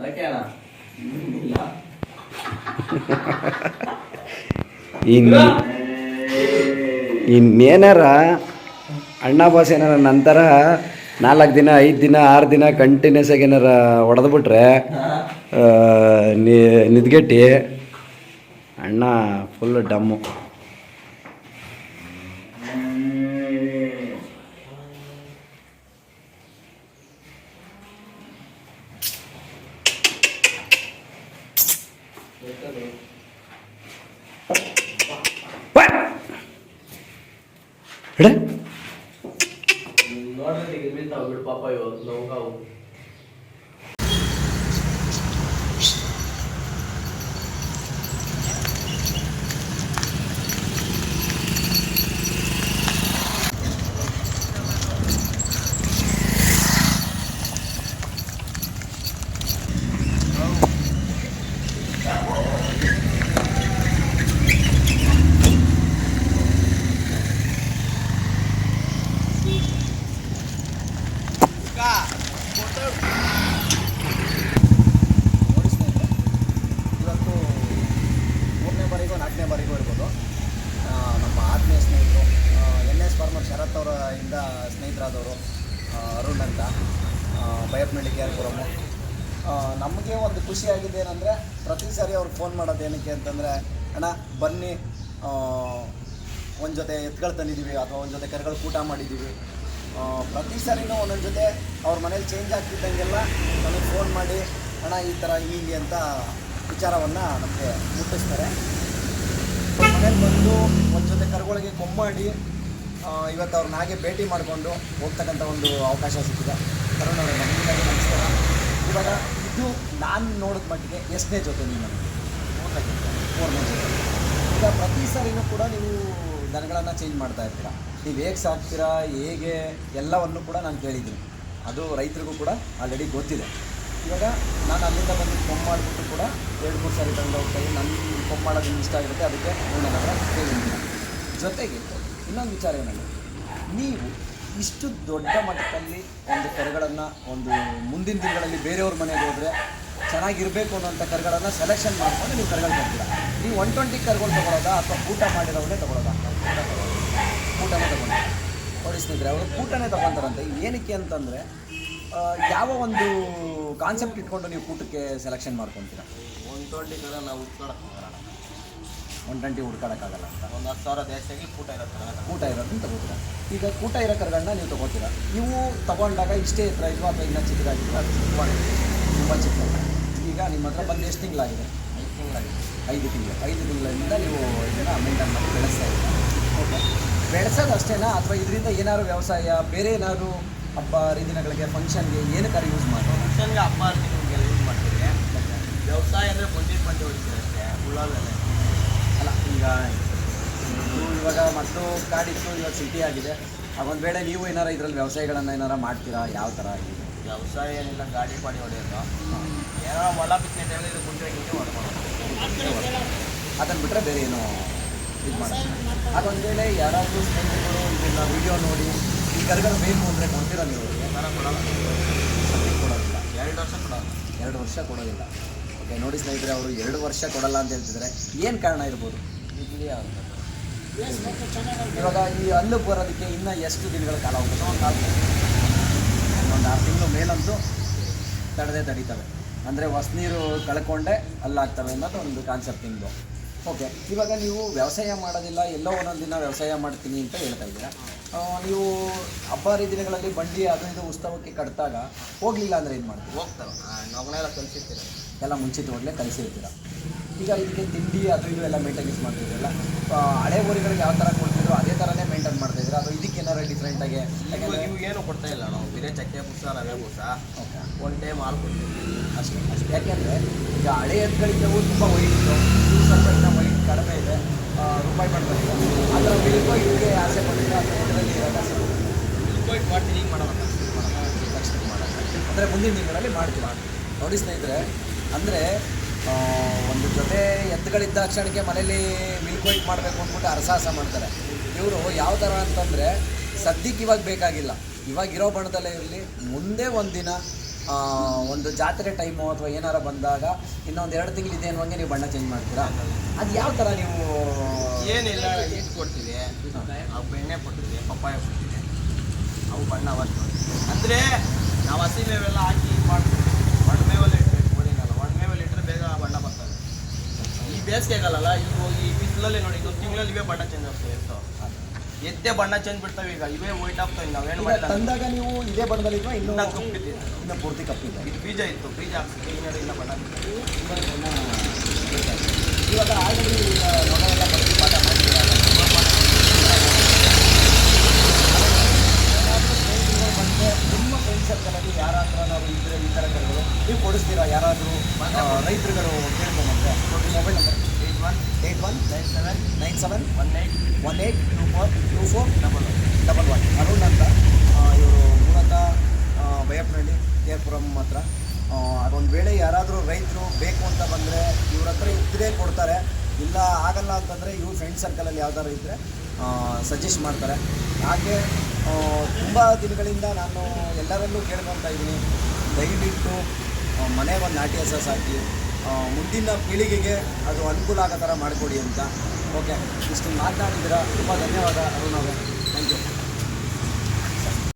ಇನ್ನೇನಾರ ಅಣ್ಣ ಬಾಸ್ ಏನಾರ ನಂತರ ನಾಲ್ಕು ದಿನ, ಐದು ದಿನ, ಆರು ದಿನ ಕಂಟಿನ್ಯೂಸ್ ಆಗಿ ಏನಾರ ಹೊಡೆದ್ಬಿಟ್ರೆ ನಿದ್ಗೆಟ್ಟಿ ಅಣ್ಣ ಫುಲ್ ಡಮ್ಮು. ಇಡೆ ಇವತ್ತು ಮೂರನೇ ಬಾರಿಗೂ ನಾಲ್ಕನೇ ಬಾರಿಗೂ ಇರ್ಬೋದು ನಮ್ಮ ಆತ್ಮೀಯ ಸ್ನೇಹಿತರು ಎನ್ ಎಸ್ ಫಾರ್ಮರ್ ಶರತ್ ಅವರ ಇಂದ ಸ್ನೇಹಿತರಾದವರು ಅರುಣ್ ಅಂತ ಬಯಪ್ನಳ್ಳಿ ಕೇರ್ಪುರಮು ನಮಗೆ ಒಂದು ಖುಷಿ ಆಗಿದೆ ಏನಂದರೆ ಪ್ರತಿ ಸಾರಿ ಅವ್ರು ಫೋನ್ ಮಾಡೋದು ಏನಕ್ಕೆ ಅಂತಂದರೆ ಅಣ್ಣ ಬನ್ನಿ ಒಂದು ಜೊತೆ ಎತ್ಗಳು ತಂದಿದ್ದೀವಿ ಅಥವಾ ಒಂದು ಜೊತೆ ಕರೆಗಳು ಕೂಟ ಮಾಡಿದ್ದೀವಿ ಪ್ರತಿ ಸಾರಿನೂ ಒಂದೊಂದು ಜೊತೆ ಅವ್ರ ಮನೇಲಿ ಚೇಂಜ್ ಆಗ್ತಿದ್ದಂಗೆಲ್ಲ ನನಗೆ ಫೋನ್ ಮಾಡಿ ಹಣ ಈ ಥರ ಹೀಗೆ ಅಂತ ವಿಚಾರವನ್ನು ನಮಗೆ ಮುಟ್ಟಿಸ್ತಾರೆ ಮನೇಲಿ ಬಂದು ಒಂದು ಜೊತೆ ಕರುಗಳಿಗೆ ಕೊಮ್ಮಾಡಿ ಇವತ್ತು ಅವ್ರನ್ನ ಹಾಗೆ ಭೇಟಿ ಮಾಡಿಕೊಂಡು ಹೋಗ್ತಕ್ಕಂಥ ಒಂದು ಅವಕಾಶ ಸಿಕ್ಕಿದೆ. ಕರುಣ್ ಅವರ ಮನೆಯಿಂದಾಗಿ ನಮಸ್ಕಾರ. ಇವಾಗ ಇದು ನಾನು ನೋಡಿದ ಮಟ್ಟಿಗೆ ಎಷ್ಟನೇ ಜೊತೆ ನೀವು ಮೂರನೇ ಜೊತೆ. ಮೂರನೇ ಜೊತೆ. ಈಗ ಪ್ರತಿ ಸಾರಿನೂ ಕೂಡ ನೀವು ದನಗಳನ್ನು ಚೇಂಜ್ ಮಾಡ್ತಾ ಇರ್ತೀರಾ? ನೀವು ಹೇಗೆ ಸಾಕ್ತೀರಾ, ಹೇಗೆ, ಎಲ್ಲವನ್ನು ಕೂಡ ನಾನು ಕೇಳಿದ್ದೀನಿ. ಅದು ರೈತರಿಗೂ ಕೂಡ ಆಲ್ರೆಡಿ ಗೊತ್ತಿದೆ. ಇವಾಗ ನಾನು ಅಲ್ಲಿಂದ ಬಂದು ಕೊಮ್ಮು ಮಾಡಿಬಿಟ್ಟು ಕೂಡ ಎರಡು, ಮೂರು ಸಾರಿ ತಂದು ಹೋಗ್ತಾ ಇದ್ದೀನಿ. ನನ್ನ ಕೊಮ್ಮು ಮಾಡೋದು ಇಷ್ಟ ಆಗಿರುತ್ತೆ, ಅದಕ್ಕೆ ನನ್ನ ಕೇಳಿದ್ದೀನಿ. ಜೊತೆಗೆ ಇನ್ನೊಂದು ವಿಚಾರ ಏನಂದರೆ, ನೀವು ಇಷ್ಟು ದೊಡ್ಡ ಮಟ್ಟದಲ್ಲಿ ಒಂದು ಕರುಗಳನ್ನು ಒಂದು ಮುಂದಿನ ದಿನಗಳಲ್ಲಿ ಬೇರೆಯವ್ರ ಮನೆಗೆ ಹೋದರೆ ಚೆನ್ನಾಗಿರಬೇಕು ಅನ್ನೋಂಥ ಕರುಗಳನ್ನು ಸೆಲೆಕ್ಷನ್ ಮಾಡ್ಕೊಂಡು ನೀವು ಕರ್ಗಳು ಬರ್ತೀರಾ? ನೀವು ಒನ್ ಟ್ವೆಂಟಿ ಕರ್ಗಳು ತೊಗೊಳೋದಾ ಅಥವಾ ಊಟ ಮಾಡಿರೋವನ್ನೇ ತೊಗೊಳೋದಾ? ಊಟನೇ ತಗೊಂಡು ನೋಡಿ ಸ್ನೇಹಿತರೆ ಅವರು ಕೂಟನೇ ತಗೊತಾರಂತೆ. ಏನಕ್ಕೆ ಅಂತಂದರೆ ಯಾವ ಒಂದು ಕಾನ್ಸೆಪ್ಟ್ ಇಟ್ಕೊಂಡು ನೀವು ಕೂಟಕ್ಕೆ ಸೆಲೆಕ್ಷನ್ ಮಾಡ್ಕೊತೀರಾ? ಒಂದು ಟ್ವೆಂಟಿ ಥರ ನಾವು ಹುಡ್ಕೊಳಕ್ಕಾಗಲ್ಲ ಒನ್ ಟ್ವೆಂಟಿ ಹುಡ್ಕೊಳಕ್ಕಾಗಲ್ಲ ಅಂತ. ಒಂದು ಹತ್ತು ಸಾವಿರ ದೇಶದಲ್ಲಿ ಕೂಟ ಇರೋ ಕೂಟ ಇರೋದನ್ನ ತಗೋತೀರಾ? ಈಗ ಕೂಟ ಇರೋ ಕರುಗಳನ್ನ ನೀವು ತಗೋತೀರಾ? ನೀವು ತಗೊಂಡಾಗ ಇಷ್ಟೇ ಎತ್ತರ ಇಲ್ವಾ ಅಥವಾ ಇನ್ನೂ ಚಿಕ್ಕದಾಗಿಲ್ವಾ ಅದು ಚಿಕ್ಕವಾಗಿದೆ ತುಂಬ ಚಿಕ್ಕ ಈಗ ನಿಮ್ಮ ಹತ್ರ ಬಂದು ಎಷ್ಟು ತಿಂಗಳಾಗಿದೆ? ಐದು ತಿಂಗಳಾಗಿದೆ. ಐದು ತಿಂಗಳು. ಐದು ತಿಂಗಳಿಂದ ನೀವು ಇದನ್ನು ಮೇಂಟೈನ್ ಮಾಡಿ ಬೆಳೆಸ್ತಾ ಇದ್ದೀರಾ? ಓಕೆ ಬೆಳೆಸೋದು ಅಷ್ಟೇನಾ? ಅಥವಾ ಇದರಿಂದ ಏನಾದ್ರು ವ್ಯವಸಾಯ ಬೇರೆ ಏನಾದ್ರು ಹಬ್ಬ ಹರಿದಿನಗಳಿಗೆ ಫಂಕ್ಷನ್ಗೆ ಏನಕ್ಕಾರು ಯೂಸ್ ಮಾಡೋದು ಫಂಕ್ಷನ್ಗೆ ಹಬ್ಬ ಹರಿದಿನಗಳಿಗೆಲ್ಲ ಯೂಸ್ ಮಾಡ್ತೀವಿ. ವ್ಯವಸಾಯ ಅಂದರೆ ಬಂಡಿ ಬಂದು ಹೊಡಿತೀವಿ ಅಷ್ಟೇ ಉಳ್ಳಾಗಲ್ಲೇ ಅಲ್ಲ ಈಗ ಇದು ಇವಾಗ ಮತ್ತು ಕಾಡಿತ್ತು ಇವಾಗ ಸಿಟಿ ಆಗಿದೆ. ಒಂದು ವೇಳೆ ನೀವು ಏನಾರ ಇದರಲ್ಲಿ ವ್ಯವಸಾಯಗಳನ್ನು ಏನಾರ ಮಾಡ್ತೀರಾ? ಯಾವ ಥರ ಆಗಿದೆ ವ್ಯವಸಾಯ ಏನಿಲ್ಲ ಗಾಡಿ ಪಾಡಿ ಹೊಡೆಯೋದು. ಏನಾರು ಹೊಲ ಬಿತ್ತನೆ ಟೈಮಲ್ಲಿ ಗುಂಟೆ ಗಿಂಟೆ ಹೊಡ್ಕೊಳ್ಳೋದು ಅದನ್ನು ಬಿಟ್ಟರೆ ಬೇರೆ ಏನು ಇದು ಮಾಡೋದು ಅದೊಂದು ವೇಳೆ ಯಾರಾದರೂ ಸ್ನೇಹಿತರು ಇದನ್ನ ವಿಡಿಯೋ ನೋಡಿ ಈ ಕರ್ಗಳು ಬೇಕು ಅಂದರೆ ಕೊಡ್ತೀರಾ ನೀವು? ಏನಾರ ಕೊಡಲ್ಲ. ಸದ್ಯಕ್ಕೆ ಕೊಡೋದಿಲ್ಲ. ಎರಡು ವರ್ಷ ಕೊಡೋಲ್ಲ. ಎರಡು ವರ್ಷ ಕೊಡೋದಿಲ್ಲ. ಓಕೆ ನೋಡಿ ಸ್ನೇಹಿತರೆ ಅವರು ಎರಡು ವರ್ಷ ಕೊಡಲ್ಲ ಅಂತ ಹೇಳ್ತಿದ್ರೆ ಏನು ಕಾರಣ ಇರ್ಬೋದು? ಇವಾಗ ಈ ಹಲ್ಲು ಬರೋದಕ್ಕೆ ಇನ್ನೂ ಎಷ್ಟು ದಿನಗಳ ಕಾಲ ಹೋಗುತ್ತೆ? ಒಂದು ಆರು ಒಂದು ಆರು ತಿಂಗಳು ಮೇಲಂತೂ ತಡೆದೇ ತಡೀತವೆ. ಅಂದರೆ ಹೊಸನೀರು ಕಳ್ಕೊಂಡೆ ಅಲ್ಲಾಗ್ತವೆ ಅನ್ನೋದು ಒಂದು ಕಾನ್ಸೆಪ್ಟ್ ನಿಮ್ಮದು ಓಕೆ ಇವಾಗ ನೀವು ವ್ಯವಸಾಯ ಮಾಡೋದಿಲ್ಲ ಎಲ್ಲೋ ಒಂದೊಂದು ದಿನ ವ್ಯವಸಾಯ ಮಾಡ್ತೀನಿ ಅಂತ ಹೇಳ್ತಾ ಇದ್ದೀರಾ? ನೀವು ಹಬ್ಬ ಹರಿದಿನಗಳಲ್ಲಿ ಬಂಡಿ ಅದು ಇದು ಉತ್ಸವಕ್ಕೆ ಕಟ್ಟಿದಾಗ ಹೋಗಲಿಲ್ಲ ಅಂದರೆ ಏನು ಮಾಡ್ತೀವಿ ಹೋಗ್ತಾರೆ ನಮ್ಮನೆಲ್ಲ ಕಲಿಸಿರ್ತೀರ ಎಲ್ಲ ಮುಂಚಿತವಾಗಲೇ ಕಲಿಸಿರ್ತೀರ ಈಗ ಇದಕ್ಕೆ ತಿಂಡಿ ಅದು ಇದು ಎಲ್ಲ ಮೇಂಟೆನೆನ್ಸ್ ಮಾಡ್ತಿದ್ದೀರಲ್ಲ? ಹಳೆ ಊರುಗಳಿಗೆ ಯಾವ ಥರ ಕೊಡ್ತಿದ್ರು ಅದೇ ಥರನೇ ಮೇಂಟೈನ್ ಇದ್ದೀರಾ? ಅದು ಇದಕ್ಕೆ ಏನಾರು ಡಿಫ್ರೆಂಟಾಗಿ ಯಾಕಂದರೆ ಇವು ಏನು ಕೊಡ್ತಾ ಇಲ್ಲ ನಾವು. ಬಿರೇ ಚಕ್ಕೆ ಬುಸ ರವೆ ಪುಸ್ತ ಓಕೆ. ಒನ್ ಟೈಮ್ ಹಾಲು ಕೊಡ್ತೀವಿ. ಅಷ್ಟೇ ಅಷ್ಟೇ. ಯಾಕೆಂದರೆ ಈಗ ಹಳೆ ಎತ್ಗಳಿದ್ದವು ತುಂಬ ವೈಟ್ ಇತ್ತು ಸ್ವಲ್ಪ ಇನ್ನು ವೈಟ್ ಕಡಿಮೆ ಇದೆ. ರೂಪಾಯಿ ಮಾಡ್ತಾರೆ ಅದರ ಬಿಲ್ಕೋ ಇವ್ರಿಗೆ ಆಸೆ ಪಡ್ತೀವಿ ಅದರ ಇದರಲ್ಲಿ ಇರೋಕ್ಕೆ ಆಸೆ ಹಿಂಗೆ ಮಾಡ್ತೀವಿ ಈಗ ಮಾಡೋಣ ಮಾಡೋಣ ಅಂದರೆ ಮುಂದಿನ ದಿನಗಳಲ್ಲಿ ಮಾಡ್ತೀವಿ ನೋಡಿ ಸ್ನೇಹಿತರೆ ಅಂದರೆ ಒಂದು ಜೊತೆ ಎತ್ತುಗಳಿದ್ದ ಕ್ಷಣಕ್ಕೆ ಮನೇಲಿ ಮಿಲ್ಕ್ ವೈಟ್ ಮಾಡಬೇಕು ಅಂದ್ಬಿಟ್ಟು ಅರಸಾಹಸ ಮಾಡ್ತಾರೆ. ಇವರು ಯಾವ ಥರ ಅಂತಂದರೆ ಸದ್ಯಕ್ಕೆ ಇವಾಗ ಬೇಕಾಗಿಲ್ಲ. ಇವಾಗ ಇರೋ ಬಣ್ಣದಲ್ಲೇ ಇರಲಿ, ಮುಂದೆ ಒಂದು ದಿನ ಒಂದು ಜಾತ್ರೆ ಟೈಮು ಅಥವಾ ಏನಾರ ಬಂದಾಗ ಇನ್ನೊಂದು ಎರಡು ತಿಂಗಳು ಇದೆ ಅನ್ನುವಂಗೆ ನೀವು ಬಣ್ಣ ಚೇಂಜ್ ಮಾಡ್ತೀರಾ? ಅದು ಯಾವ ಥರ ನೀವು ಏನಿಲ್ಲ ಇಟ್ಟು ಕೊಡ್ತೀವಿ. ಅವು ಬೆಣ್ಣೆ ಕೊಡ್ತೀವಿ ಪಪ್ಪಾಯ ಕೊಟ್ಟಿದೆ ಅವು ಬಣ್ಣ ಅವಷ್ಟು ಅಂದರೆ ನಾವು ಹಸಿ ಮೇವೆಲ್ಲ ಹಾಕಿ ಮಾಡ್ತೀವಿ. ಒಣ ಮೇವಲ್ಲಿ ಇಟ್ಟರೆ ಕೋಳಿನಲ್ಲ, ಒಣ ಮೇವಲ್ಲಿ ಇಟ್ಟರೆ ಬೇಗ ಬಣ್ಣ ಬರ್ತದೆ. ಈ ಬೇಸಿಗೆಗಾಲಲ್ಲ ಈಗ ಹೋಗಿ ಬಿಸಿಲಲ್ಲಿ ನೋಡಿ ಒಂದು ತಿಂಗಳಲ್ಲಿ ಇವೇ ಬಣ್ಣ ಚೇಂಜ್ ಆಗ್ತದೆ ಎತ್ತು ಎದ್ದೇ ಬಣ್ಣ ಚೇಂಜ್ ಬಿಡ್ತಾವೆ ಈಗ. ಇವೇ ವೈಟ್ ಆಗ್ತಾವೆ ನಾವೇನು ಏನು ಮಾಡಿಲ್ಲ? ತಂದಾಗ ನೀವು ಇದೇ ಬಣ್ಣದಲ್ಲಿ ಇನ್ನೂ ಇನ್ನ ಕಪ್ಪಿದೆ ಇನ್ನು ಪೂರ್ತಿ ಕಪ್ಪಿಲ್ಲ? ಇದು ಬೀಜ ಇತ್ತು. ಬೀಜ ಹಾಕ್ತೀವಿ ಇನ್ನೂ ಇಲ್ಲ ಬಣ್ಣ ಇವಾಗ ಆಲ್ರೆಡಿ ಮಗ ಎಲ್ಲ ಬರ್ತಿ ಪಾಠ ಮಾಡ್ತೀರಾ ಏನಾದ್ರೂ ಸ್ನೇಹಿತರುಗಳು ಬಂದರೆ ನಿಮ್ಮ ಫ್ರೆಂಡ್ ಸರ್ಕಲಲ್ಲಿ ಯಾರ ಹತ್ರನಾದ್ರು ಇದ್ದರೆ ಈ ಥರ ಕರೆಗಳು ನೀವು ಕೊಡಿಸ್ತೀರಾ ಯಾರಾದರೂ ರೈತರುಗಳು ಕೇಳ್ಕೊಂಬಂದ್ರೆ mobile number eight one eight one nine seven nine seven one eight one eight two four two four double double one. Arun ಅಂತ ಇವರು ಮೂಲತಃ ಆ, ಕೆ ಹತ್ರ. ಅದೊಂದು ವೇಳೆ ಯಾರಾದರೂ ರೈತರು ಬೇಕು ಅಂತ ಬಂದರೆ ಇವ್ರ ಹತ್ರ ಇದ್ದರೆ ಕೊಡ್ತಾರೆ. ಇಲ್ಲ ಆಗಲ್ಲ ಅಂತಂದರೆ ಇವ್ರ ಫ್ರೆಂಡ್ ಸರ್ಕಲಲ್ಲಿ ಯಾವ್ದಾದ್ರು ಇದ್ದರೆ ಸಜೆಸ್ಟ್ ಮಾಡ್ತಾರೆ. ಹಾಗೆ ತುಂಬ ದಿನಗಳಿಂದ ನಾನು ಎಲ್ಲರಲ್ಲೂ ಕೇಳ್ಕೊತಾ ಇದ್ದೀನಿ. ದಯವಿಟ್ಟು ಆ, ಮನೆ ಒಂದು ನಾಟಿ ಹಸ ಸಾಕಿ. ಮುಂದಿನ ಪೀಳಿಗೆಗೆ ಅದು ಅನುಕೂಲ ಆಗೋ ಥರ ಮಾಡಿಕೊಡಿ ಅಂತ. ಓಕೆ ಇಷ್ಟು ಮಾತನಾಡಿದ್ದೀರಾ. ತುಂಬ ಧನ್ಯವಾದ ಅರುಣ್ ಅವರೇ. Thank you